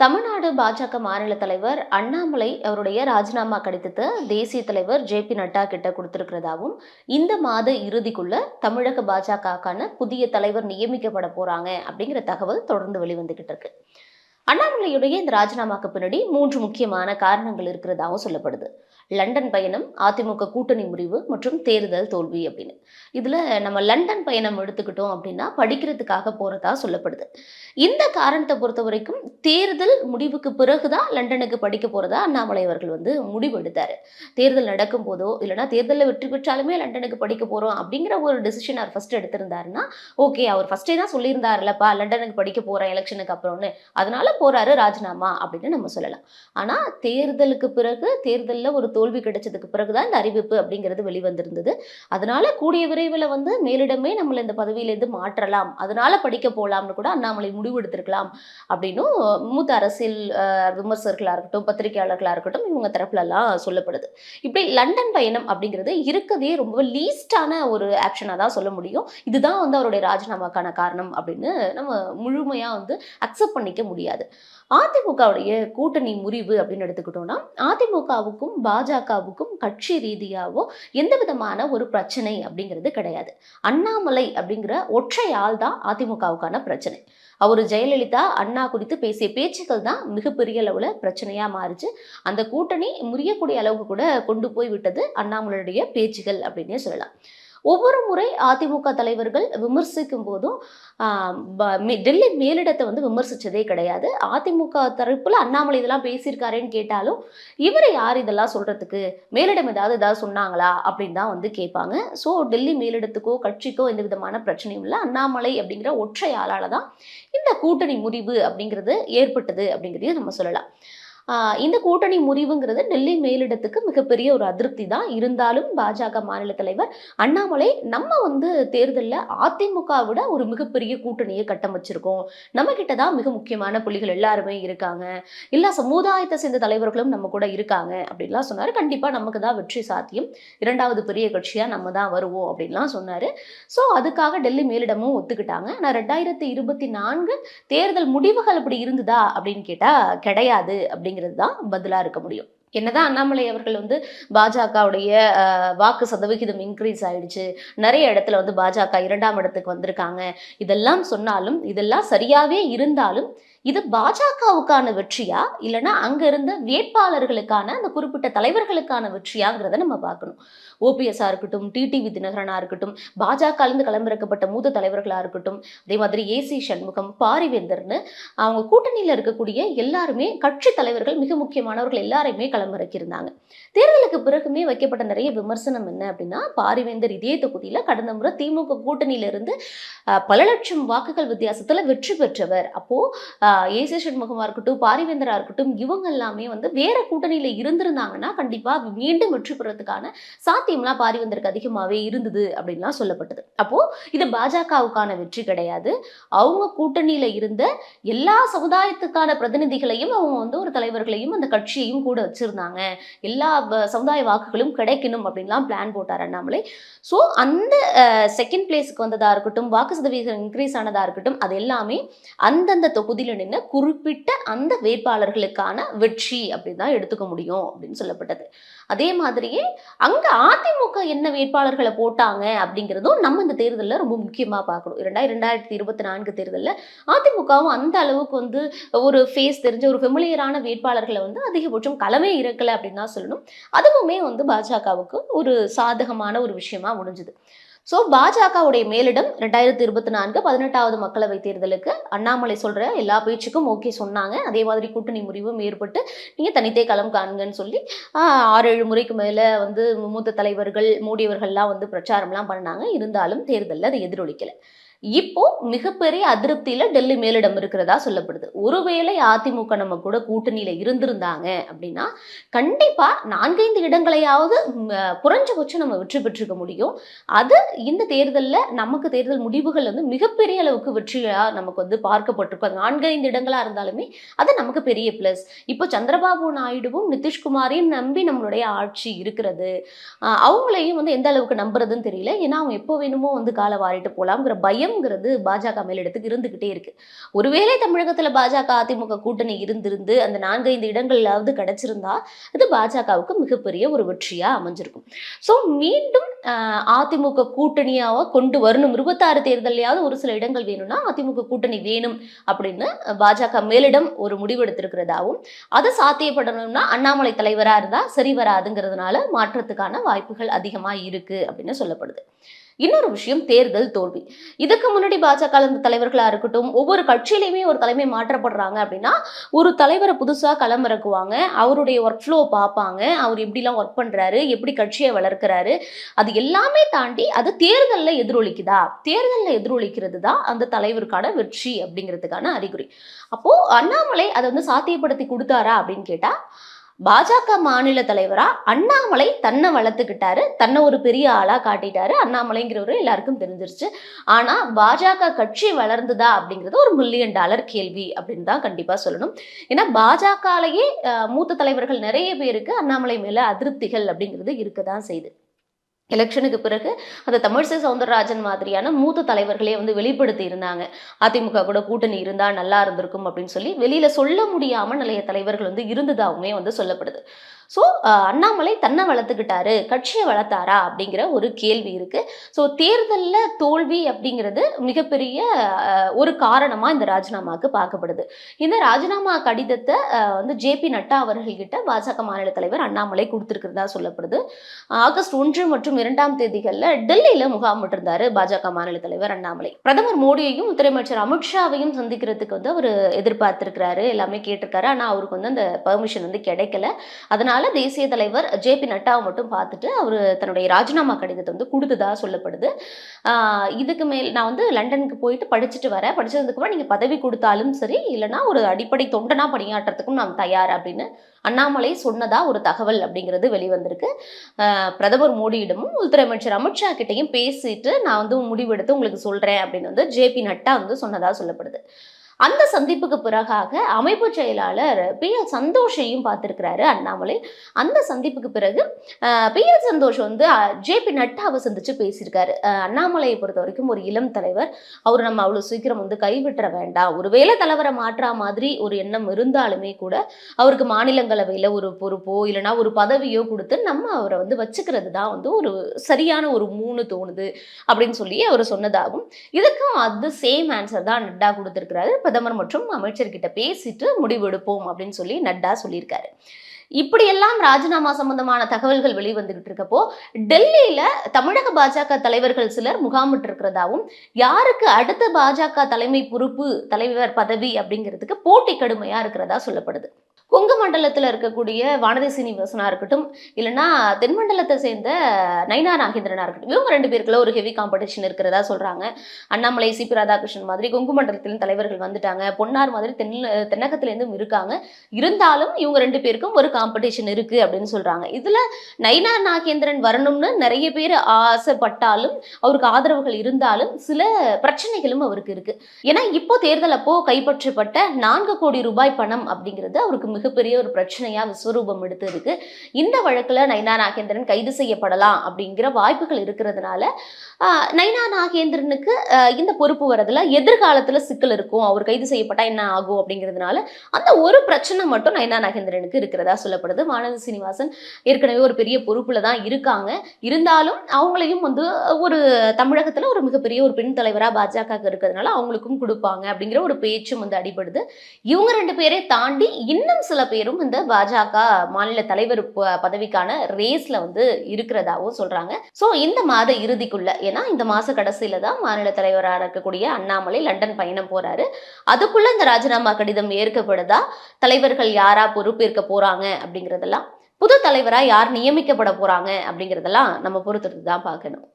தமிழ்நாடு பாஜக மாநில தலைவர் அண்ணாமலை அவருடைய ராஜினாமா கடிதத்தை தேசிய தலைவர் ஜே பி நட்டா கிட்ட கொடுத்திருக்கிறதாவும் இந்த மாத இறுதிக்குள்ள தமிழக பாஜகக்கான புதிய தலைவர் நியமிக்கப்பட போறாங்க அப்படிங்கிற தகவல் தொடர்ந்து வெளிவந்துகிட்டு இருக்கு. அண்ணாமலையுடைய இந்த ராஜினாமாக்கு பின்னாடி மூன்று முக்கியமான காரணங்கள் இருக்கிறதாகவும் சொல்லப்படுது. லண்டன் பயணம் அதிமுக கூட்டணி முறிவு மற்றும் தேர்தல் தோல்வி அப்படின்னு. இதில் நம்ம லண்டன் பயணம் எடுத்துக்கிட்டோம் அப்படின்னா படிக்கிறதுக்காக போகிறதா சொல்லப்படுது. இந்த காரணத்தை பொறுத்த வரைக்கும் தேர்தல் முடிவுக்கு பிறகுதான் லண்டனுக்கு படிக்க போகிறதா அண்ணாமலை அவர்கள் வந்து முடிவு எடுத்தார். தேர்தல் நடக்கும் போதோ இல்லைன்னா தேர்தலில் வெற்றி பெற்றாலுமே லண்டனுக்கு படிக்க போகிறோம் அப்படிங்கிற ஒரு டெசிஷன் அவர் ஃபர்ஸ்ட் எடுத்திருந்தாருன்னா ஓகே அவர் ஃபஸ்ட்டே தான் சொல்லியிருந்தாருலப்பா லண்டனுக்கு படிக்க போகிறேன் எலெக்ஷனுக்கு அப்புறம்னு. அதனால போறாரு ராஜினாமா அப்படின்னு நம்ம சொல்லலாம். ஆனா தேர்தலுக்கு பிறகு தேர்தலில் ஒரு தோல்வி கிடைச்சதுக்கு பிறகுதான் இந்த அறிவிப்பு அப்படிங்கிறது வெளிவந்திருந்தது. அதனால கூடிய விரைவில் வந்து மேலிடமே நம்மளை இந்த பதவியிலேருந்து மாற்றலாம். அதனால படிக்க போகலாம்னு கூட அண்ணாமலை முடிவு எடுத்திருக்கலாம் அப்படின்னும் மூத்த அரசியல் விமர்சகர்களாக இருக்கட்டும் பத்திரிகையாளர்களாக இருக்கட்டும் இவங்க தரப்புலலாம் சொல்லப்படுது. இப்படி லண்டன் பயணம் அப்படிங்கிறது இருக்கவே ரொம்ப லீஸ்டான ஒரு ஆக்ஷனாக தான் சொல்ல முடியும். இதுதான் வந்து அவருடைய ராஜினாமாக்கான காரணம் அப்படின்னு நம்ம முழுமையாக வந்து அக்செப்ட் பண்ணிக்க முடியாது. கிடையாது. அதிமுகவுடைய கூட்டணி முறிவு அப்படின்னு எடுத்துக்கிட்டோம்னா அதிமுகவுக்கும் பாஜகவுக்கும் கட்சி ரீதியாவோ எந்த விதமான ஒரு பிரச்சனை அப்படிங்கிறது கிடையாது. அண்ணாமலை அப்படிங்கிற ஒற்றை ஆள் தான் அதிமுகவுக்கான பிரச்சனை. அவர் ஜெயலலிதா அண்ணா குறித்து பேசிய பேச்சுக்கள் தான் மிகப்பெரிய அளவில் பிரச்சனையாக மாறிச்சு. அந்த கூட்டணி முறியக்கூடிய அளவுக்கு கூட கொண்டு போய் விட்டது அண்ணாமலையுடைய பேச்சுகள் அப்படின்னே சொல்லலாம். ஒவ்வொரு முறை அதிமுக தலைவர்கள் விமர்சிக்கும் போதும் ப- டெல்லி மேலிடத்தை வந்து விமர்சித்ததே கிடையாது. அதிமுக தரப்பில் அண்ணாமலை இதெல்லாம் பேசியிருக்காருன்னு கேட்டாலும் இவர் யார் இதெல்லாம் சொல்கிறதுக்கு மேலிடம் ஏதாவது ஏதாவது சொன்னாங்களா? அப்படின்னு தான் வந்து கேட்பாங்க. ஸோ டெல்லி மேலிடத்துக்கோ கட்சிக்கோ எந்த விதமான பிரச்சனையும் இல்லை. அண்ணாமலை அப்படிங்கிற ஒற்றை ஆளால் தான் இந்த கூட்டணி முடிவு அப்படிங்கிறது ஏற்பட்டது அப்படிங்கிறதையும் நம்ம சொல்லலாம். இந்த கூட்டணி முறிவுங்கிறது டெல்லி மேலிடத்துக்கு மிகப்பெரிய ஒரு அதிருப்தி தான். இருந்தாலும் பாஜக மாநில தலைவர் அண்ணாமலை நம்ம வந்து தேர்தலில் அதிமுக விட ஒரு மிகப்பெரிய கூட்டணியை கட்டமைச்சிருக்கோம். நம்ம கிட்ட தான் மிக முக்கியமான புள்ளிகள் எல்லாருமே இருக்காங்க. எல்லா சமுதாயத்தை சேர்ந்த தலைவர்களும் நம்ம கூட இருக்காங்க அப்படின்லாம் சொன்னார். கண்டிப்பாக நமக்கு தான் வெற்றி சாத்தியம். இரண்டாவது பெரிய கட்சியாக நம்ம தான் வருவோம் அப்படின்லாம் சொன்னார். ஸோ அதுக்காக டெல்லி மேலிடமும் ஒத்துக்கிட்டாங்க. ஆனால் ரெண்டாயிரத்தி இருபத்தி நான்கு தேர்தல் முடிவுகள் அப்படி இருந்ததா அப்படின்னு கேட்டால் கிடையாது அப்படி அப்படிங்கிறது தான் பதிலாக இருக்க முடியும். என்னதான் அண்ணாமலை அவர்கள் வந்து பாஜகவுடைய வாக்கு சதவிகிதம் இன்க்ரீஸ் ஆயிடுச்சு. நிறைய இடத்துல வந்து பாஜக இரண்டாம் இடத்துக்கு வந்திருக்காங்க. இதெல்லாம் சொன்னாலும் இதெல்லாம் சரியாவே இருந்தாலும் இது பாஜகவுக்கான வெற்றியா? இல்லைன்னா அங்க இருந்த வேட்பாளர்களுக்கான அந்த குறிப்பிட்ட தலைவர்களுக்கான வெற்றியாங்கிறத நம்ம பார்க்கணும். ஓபிஎஸ்ஆ இருக்கட்டும் டிடிவி தினகரனா இருக்கட்டும் பாஜகலேருந்து களமிறக்கப்பட்ட மூத்த தலைவர்களா இருக்கட்டும் அதே மாதிரி ஏசி சண்முகம் பாரிவேந்தர்னு அவங்க கூட்டணியில் இருக்கக்கூடிய எல்லாருமே கட்சி தலைவர்கள் மிக முக்கியமானவர்கள் எல்லாருமே களமிறக்கியிருந்தாங்க தேர்தலுக்கு பிறகுமே வைக்கப்பட்ட நிறைய விமர்சனம் என்ன அப்படின்னா பாரிவேந்தர் இதே தொகுதியில் கடந்த முறை திமுக கூட்டணியிலிருந்து பல லட்சம் வாக்குகள் வித்தியாசத்தில் வெற்றி பெற்றவர். அப்போது ஏசி சண்முகமாக இருக்கட்டும் பாரிவேந்தராக இருக்கட்டும் இவங்க எல்லாமே வந்து வேற கூட்டணியில் இருந்திருந்தாங்கன்னா கண்டிப்பாக மீண்டும் வெற்றி பெறதுக்கான சாத்தியம்லாம் பாரிவேந்தருக்கு அதிகமாகவே இருந்தது அப்படின்லாம் சொல்லப்பட்டது. அப்போது இது பாஜகவுக்கான வெற்றி கிடையாது. அவங்க கூட்டணியில் இருந்த எல்லா சமுதாயத்துக்கான பிரதிநிதிகளையும் அவங்க வந்து ஒரு தலைவர்களையும் அந்த கட்சியையும் கூட வச்சிருந்தாங்க எல்லா சமுதாய வாக்குகளும் கிடைக்கணும் அப்படின்லாம் பிளான் போட்டார் அண்ணாமலை. ஸோ அந்த செகண்ட் பிளேஸ்க்கு வந்ததா இருக்கட்டும் வாக்கு சதவீதம் இன்க்ரீஸ் ஆனதா இருக்கட்டும் அது எல்லாமே அந்தந்த தொகுதியில் நின்று குறிப்பிட்ட அந்த வேட்பாளர்களுக்கான வெற்றி அப்படின்னு தான் எடுத்துக்க முடியும் அப்படின்னு சொல்லப்பட்டது. அதே மாதிரியே அங்க அதிமுக என்ன வேட்பாளர்களை போட்டாங்க அப்படிங்கிறதும் நம்ம இந்த தேர்தலில் ரொம்ப முக்கியமாக பார்க்கணும். இரண்டாயிரம் ரெண்டாயிரத்தி இருபத்தி நான்கு தேர்தலில் அதிமுகவும் அந்த அளவுக்கு வந்து ஒரு ஃபேஸ் தெரிஞ்ச ஒரு ஃபெமிலியரான வேட்பாளர்களை வந்து அதிகபட்சம் களமே இருக்கலை அப்படின்னு தான் சொல்லணும். அதுவுமே வந்து பாஜகவுக்கு ஒரு சாதகமான ஒரு விஷயமா முடிஞ்சுது. ஸோ பாஜகவுடைய மேலிடம் ரெண்டாயிரத்தி இருபத்தி நான்கு பதினெட்டாவது மக்களவை தேர்தலுக்கு அண்ணாமலை சொல்ற எல்லா பேச்சுக்கும் ஓகே சொன்னாங்க. அதே மாதிரி கூட்டணி முறிவும் ஏற்பட்டு நீங்க தனித்தே களம் காணுங்கன்னு சொல்லி ஆறு ஏழு முறைக்கு மேல வந்து மூத்த தலைவர்கள் மூடியவர்கள்லாம் வந்து பிரச்சாரம்லாம் பண்ணாங்க. இருந்தாலும் தேர்தலில் அது எதிரொலிக்கலை. இப்போ மிகப்பெரிய அதிருப்தியில டெல்லி மேலிடம் இருக்கிறதா சொல்லப்படுது. ஒருவேளை அதிமுக நம்ம கூட கூட்டணியில இருந்திருந்தாங்க அப்படின்னா கண்டிப்பா நான்கைந்து இடங்களையாவது குறைஞ்சபட்சம் நம்ம வெற்றி பெற்றிருக்க முடியும். அது இந்த தேர்தலில் நமக்கு தேர்தல் முடிவுகள் வந்து மிகப்பெரிய அளவுக்கு வெற்றியா நமக்கு வந்து பார்க்கப்பட்டிருக்கும். நான்கைந்து இடங்களா இருந்தாலுமே அது நமக்கு பெரிய ப்ளஸ் இப்போ சந்திரபாபு நாயுடுவும் நிதிஷ்குமாரையும் நம்பி நம்மளுடைய ஆட்சி இருக்கிறது. அவங்களையும் வந்து எந்த அளவுக்கு நம்புறதுன்னு தெரியல. ஏன்னா அவங்க எப்போ வேணுமோ வந்து காலை வாரிட்டு போலாம்ங்கிற பயம் பயம்ங்கிறது பாஜக மேலிடத்துக்கு இருந்துகிட்டே இருக்கு. ஒருவேளை தமிழகத்துல பாஜக அதிமுக கூட்டணி இருந்திருந்து அந்த நான்கைந்து இடங்களாவது கிடைச்சிருந்தா அது பாஜகவுக்கு மிகப்பெரிய ஒரு வெற்றியா அமைஞ்சிருக்கும். ஸோ மீண்டும் அதிமுக கூட்டணியாக கொண்டு வரணும். இருபத்தாறு தேர்தலையாவது ஒரு சில இடங்கள் வேணும்னா அதிமுக கூட்டணி வேணும் அப்படின்னு பாஜக மேலிடம் ஒரு முடிவெடுத்திருக்கிறதாவும் அது சாத்தியப்படணும்னா அண்ணாமலை தலைவரா இருந்தா சரி வராதுங்கிறதுனால மாற்றத்துக்கான வாய்ப்புகள் அதிகமா இருக்கு அப்படின்னு சொல்லப்படுது. இன்னொரு விஷயம் தேர்தல் தோல்வி. இதுக்கு முன்னாடி பாஜக இருந்த தலைவர்களா இருக்கட்டும் ஒவ்வொரு கட்சியிலையுமே ஒரு தலைமை மாற்றப்படுறாங்க அப்படின்னா ஒரு தலைவரை புதுசா களமிறக்குவாங்க அவருடைய ஒர்க் ஃப்ளோ பார்ப்பாங்க அவர் எப்படிலாம் ஒர்க் பண்றாரு எப்படி கட்சியை வளர்க்கிறாரு அது எல்லாமே தாண்டி அது தேர்தலில் எதிரொலிக்குதா? தேர்தலில் எதிரொலிக்கிறது தான் அந்த தலைவருக்கான வெற்றி அப்படிங்கிறதுக்கான அறிகுறி. அப்போ அண்ணாமலை அதை வந்து சாத்தியப்படுத்தி கொடுத்தாரா அப்படின்னு கேட்டா பாஜக மாநில தலைவரா அண்ணாமலை தன்னை வளர்த்துக்கிட்டாரு தன்னை ஒரு பெரிய ஆளா காட்டிட்டாரு. அண்ணாமலைங்கிறவரு எல்லாருக்கும் தெரிஞ்சிருச்சு. ஆனா பாஜக கட்சி வளர்ந்ததா அப்படிங்கிறது ஒரு மில்லியன் டாலர் கேள்வி அப்படின்னு தான் கண்டிப்பா சொல்லணும். ஏன்னா பாஜகலையே மூத்த தலைவர்கள் நிறைய பேருக்கு அண்ணாமலை மேல அதிருப்திகள் அப்படிங்கிறது இருக்கதான் செய்யுது எலெக்ஷனுக்கு பிறகு அந்த தமிழிசை சவுந்தரராஜன் மாதிரியான மூத்த தலைவர்களே வந்து வெளிப்படுத்தி இருந்தாங்க. அதிமுக கூட கூட்டணி இருந்தா நல்லா இருந்திருக்கும் அப்படின்னு சொல்லி வெளியில சொல்ல முடியாம நிறைய தலைவர்கள் வந்து இருந்ததாகவுமே வந்து சொல்லப்படுது. ஸோ அண்ணாமலை தன்னை வளர்த்துக்கிட்டாரு கட்சியை வளர்த்தாரா அப்படிங்கிற ஒரு கேள்வி இருக்கு. ஸோ தேர்தலில் தோல்வி அப்படிங்கிறது மிகப்பெரிய ஒரு காரணமாக இந்த ராஜினாமாவுக்கு பார்க்கப்படுது. இந்த ராஜினாமா கடிதத்தை வந்து வந்து ஜேபி நட்டா அவர்கள்கிட்ட பாஜக மாநில தலைவர் அண்ணாமலை கொடுத்திருக்கிறதா சொல்லப்படுது. ஆகஸ்ட் ஒன்று மற்றும் இரண்டாம் தேதிகளில் டெல்லியில் முகாமிட்டிருந்தாரு பாஜக மாநில தலைவர் அண்ணாமலை. பிரதமர் மோடியையும் உள்துறை அமைச்சர் அமித்ஷாவையும் சந்திக்கிறதுக்கு வந்து அவர் எதிர்பார்த்திருக்கிறாரு. எல்லாமே கேட்டிருக்காரு. ஆனால் அவருக்கு வந்து அந்த பெர்மிஷன் வந்து கிடைக்கல. அதனால தேசிய தலைவர் ஜே பி நட்டாவை மட்டும் பார்த்துட்டு அவர் தன்னுடைய ராஜினாமா கடிதத்தை வந்து கொடுத்ததா சொல்லப்படுது. இதுக்கு மேல் நான் வந்து லண்டனுக்கு போயிட்டு படிச்சுட்டு வரேன். படிச்சதுக்கு நீங்கள் பதவி கொடுத்தாலும் சரி இல்லைன்னா ஒரு அடிப்படை தொண்டனா பணியாற்றுறதுக்கும் நான் தயார் அப்படின்னு அண்ணாமலை சொன்னதா ஒரு தகவல் அப்படிங்கிறது வெளிவந்திருக்கு. பிரதமர் மோடியிடமும் உள்துறை அமைச்சர் அமித்ஷா கிட்டையும் பேசிட்டு நான் வந்து முடிவெடுத்து உங்களுக்கு சொல்றேன் அப்படின்னு வந்து ஜே பி நட்டா வந்து சொன்னதா சொல்லப்படுது. அந்த சந்திப்புக்கு பிறகாக அமைப்பு செயலாளர் பி எல் சந்தோஷையும் பார்த்துருக்கிறாரு அண்ணாமலை. அந்த சந்திப்புக்கு பிறகு பி எல் சந்தோஷ் வந்து ஜே பி நட்டாவை சந்திச்சு பேசியிருக்காரு. அண்ணாமலையை பொறுத்த வரைக்கும் ஒரு இளம் தலைவர். அவர் நம்ம அவ்வளோ சீக்கிரம் வந்து கைவிட்டுற வேண்டாம். ஒருவேளை தலைவரை மாற்றா மாதிரி ஒரு எண்ணம் இருந்தாலுமே கூட அவருக்கு மாநிலங்களவையில் ஒரு பொறுப்போ இல்லைன்னா ஒரு பதவியோ கொடுத்து நம்ம அவரை வந்து வச்சுக்கிறது தான் வந்து ஒரு சரியான ஒரு மூணு தோணுது அப்படின்னு சொல்லி அவர் சொன்னதாகும். இதுக்கும் அது சேம் ஆன்சர் தான் நட்டா கொடுத்திருக்கிறாரு. பிரதமர் மற்றும் அமைச்சர்கிட்ட பேசிட்டு முடிவெடுப்போம் அப்படின்னு சொல்லி நட்டா சொல்லியிருக்காரு. இப்படியெல்லாம் ராஜினாமா சம்பந்தமான தகவல்கள் வெளிவந்துகிட்டு இருக்கப்போ டெல்லியில தமிழக பாஜக தலைவர்கள் சிலர் முகாமிட்டு இருக்கிறதாவும் யாருக்கு அடுத்த பாஜக தலைமை பொறுப்பு தலைவர் பதவி அப்படிங்கிறதுக்கு போட்டி கடுமையா இருக்கிறதா சொல்லப்படுது. கொங்கு மண்டலத்தில் இருக்கக்கூடிய வானதி சீனிவாசனாக இருக்கட்டும் இல்லைன்னா தென்மண்டலத்தை சேர்ந்த நைனா நாகேந்திரனாக இருக்கட்டும் இவங்க ரெண்டு பேருக்குள்ள ஒரு ஹெவி காம்படிஷன் இருக்கிறதா சொல்கிறாங்க அண்ணாமலை சிபி ராதாகிருஷ்ணன் மாதிரி கொங்கு மண்டலத்திலும் தலைவர்கள் வந்துட்டாங்க. பொன்னார் மாதிரி தென் தென்னகத்துலேருந்தும் இருக்காங்க. இருந்தாலும் இவங்க ரெண்டு பேருக்கும் ஒரு காம்படிஷன் இருக்குது அப்படின்னு சொல்கிறாங்க இதில் நைனா நாகேந்திரன் வரணும்னு நிறைய பேர் ஆசைப்பட்டாலும் அவருக்கு ஆதரவுகள் இருந்தாலும் சில பிரச்சனைகளும் அவருக்கு இருக்குது ஏன்னா இப்போ தேர்தல் அப்போ கைப்பற்றப்பட்ட நான்கு கோடி ரூபாய் பணம் அப்படிங்கிறது அவருக்கு மிகப்பெரிய ஒரு பிரச்சனையா விஸ்வரூபம் எடுத்து இருக்கு இந்த வழக்குல நைனா நாகேந்திரன் கைது செய்யப்படலாம் அப்படிங்கிற வாய்ப்புகள் இருக்கிறதுனால நைனா நாகேந்திரனுக்கு இந்த பொறுப்பு வரதுல எதிர்காலத்துல சிக்கல் இருக்கும். அவர் கைது செய்யப்பட்டா என்ன ஆகும் அப்படிங்கிறதுனால அந்த ஒரு பிரச்சனை மட்டும் நைனா நாகேந்திரனுக்கு இருக்கிறதா சொல்லப்படுது. வானதி சீனிவாசன் ஏற்கனவே ஒரு பெரிய பொறுப்புல தான் இருக்காங்க. இருந்தாலும் அவங்களையும் வந்து ஒரு தமிழகத்துல ஒரு மிகப்பெரிய ஒரு பெண் தலைவரா பாஜக இருக்கிறதுனால அவங்களுக்கும் கொடுப்பாங்க அப்படிங்கிற ஒரு பேச்சும் வந்து அடிபடுது. இவங்க ரெண்டு பேரை தாண்டி இன்னும் சில பேரும் இந்த பாஜக மாநில தலைவர் பதவிக்கான ரேஸ்ல வந்து இருக்கிறதாவும் சொல்றாங்க. சோ இந்த மாத இறுதிக்குள்ள ஏன்னா இந்த மாச கடைசியில தான் மாநில தலைவராக இருக்கக்கூடிய அண்ணாமலை லண்டன் பயணம் போறாரு. அதுக்குள்ள இந்த ராஜினாமா கடிதம் ஏற்கப்படுதா? தலைவர்கள் யாரா பொறுப்பேற்க போறாங்க அப்படிங்கறதெல்லாம் புது தலைவரா யார் நியமிக்கப்பட போறாங்க அப்படிங்கறதெல்லாம் நம்ம பொறுத்துட்டு தான் பார்க்கணும்.